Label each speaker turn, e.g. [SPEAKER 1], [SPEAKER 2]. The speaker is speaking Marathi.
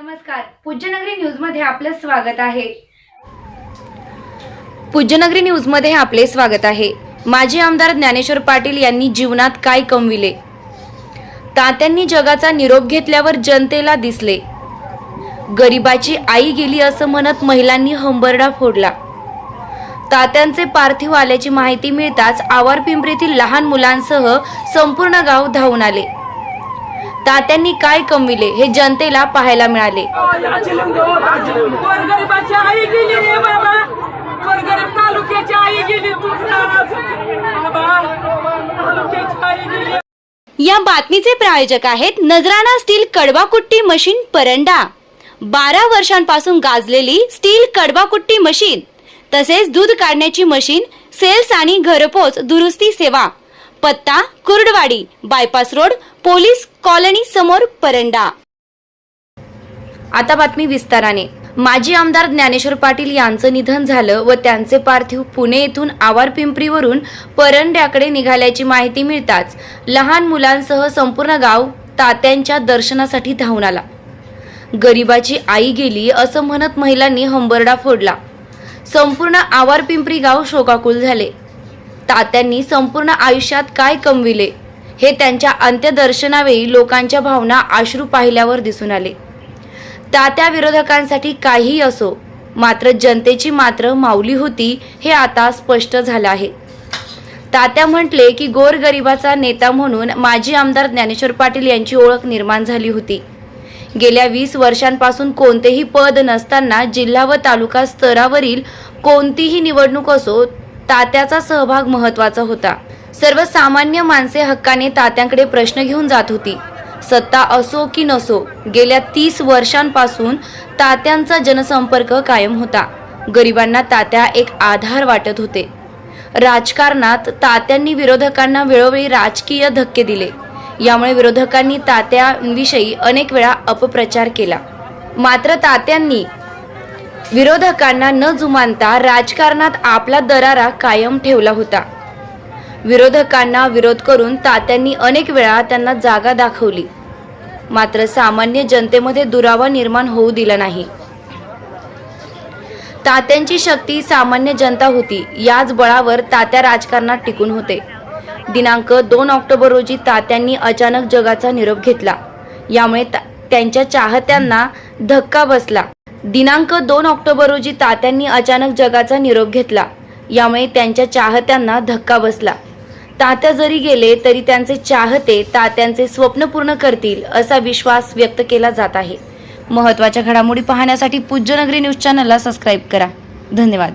[SPEAKER 1] नमस्कार. पूज्यनगरी न्यूजमध्ये आपलं स्वागत आहे. पूज्यनगरी न्यूजमध्ये आपले स्वागत आहे. माजी आमदार ज्ञानेश्वर पाटील यांनी जीवनात काय कमविले? तात्यांनी जगाचा निरोप घेतल्यावर जनतेला दिसले. गरिबाची आई गेली असं म्हणत महिलांनी हंबरडा फोडला. तात्यांचे पार्थिव आल्याची माहिती मिळताच आवार पिंपरीतील लहान मुलांसह संपूर्ण गाव धावून आले. तात्यांनी काय कमविले हे जनतेला पाहायला मिळाले. या बातमीचे प्रायोजक आहेत नजराणा स्टील कडवाकुट्टी मशीन परंडा. बारा वर्षांपासून गाजलेली स्टील कडवाकुट्टी मशीन तसेच दूध काढण्याची मशीन सेल्स आणि घरपोच दुरुस्ती सेवा. पत्ता Kurduwadi bypass road police colony समोर परंडा. आता बातमी विस्ताराने. माजी आमदार ज्ञानेश्वर पाटील यांचं निधन झालं व त्यांचे पार्थिव पुणे येथून आवार पिंपरीवरून परंड्याकडे निघाल्याची माहिती मिळताच लहान मुलांसह संपूर्ण गाव तात्यांच्या दर्शनासाठी धावून आला. गरिबाची आई गेली असं म्हणत महिलांनी हंबरडा फोडला. संपूर्ण आवार पिंपरी गाव शोकाकुल झाले. तात्यांनी संपूर्ण आयुष्यात काय कमविले? हे त्यांच्या अंत्यदर्शनावेळी लोकांच्या भावना आश्रू पाहिल्यावर दिसून आले. तात्या विरोधकांसाठी काहीही असो मात्र जनतेची मात्र माऊली होती हे आता स्पष्ट झालं आहे. तात्या म्हटले की गोरगरिबाचा नेता म्हणून माजी आमदार ज्ञानेश्वर पाटील यांची ओळख निर्माण झाली होती. गेल्या वीस वर्षांपासून कोणतेही पद नसताना जिल्हा व तालुका स्तरावरील कोणतीही निवडणूक असो तात्याचा सहभाग महत्त्वाचा होता. सर्वसामान्य माणसे हक्काने तात्यांकडे प्रश्न घेऊन जात होती. सत्ता असो की नसो गेल्या तीस वर्षांपासून तात्यांचा जनसंपर्क कायम होता. गरिबांना तात्या एक आधार वाटत होते. राजकारणात तात्यांनी विरोधकांना वेळोवेळी राजकीय धक्के दिले. यामुळे विरोधकांनी तात्यांविषयी अनेक वेळा अपप्रचार केला. मात्र तात्यांनी विरोधकांना न जुमानता राजकारणात आपला दरारा कायम ठेवला होता. विरोधकांना विरोध करून तात्यांनी अनेक वेळा त्यांना जागा दाखवली. मात्र सामान्य जनतेमध्ये दुरावा निर्माण होऊ दिला नाही. तात्यांची शक्ती सामान्य जनता होती. याच बळावर तात्या राजकारणात टिकून होते. दिनांक दोन ऑक्टोबर रोजी तात्यांनी अचानक जगाचा निरोप घेतला. यामुळे ता- त्यांच्या चाहत्यांना धक्का बसला. दिनांक दोन ऑक्टोबर रोजी तात्यांनी अचानक जगाचा निरोप घेतला. यामुळे त्यांच्या चाहत्यांना धक्का बसला. तात्या जरी गेले तरी त्यांचे चाहते तात्यांचे स्वप्न पूर्ण करतील असा विश्वास व्यक्त केला जात आहे. महत्त्वाच्या घडामोडी पाहण्यासाठी पूज्यनगरी न्यूज चॅनलला सबस्क्राईब करा. धन्यवाद.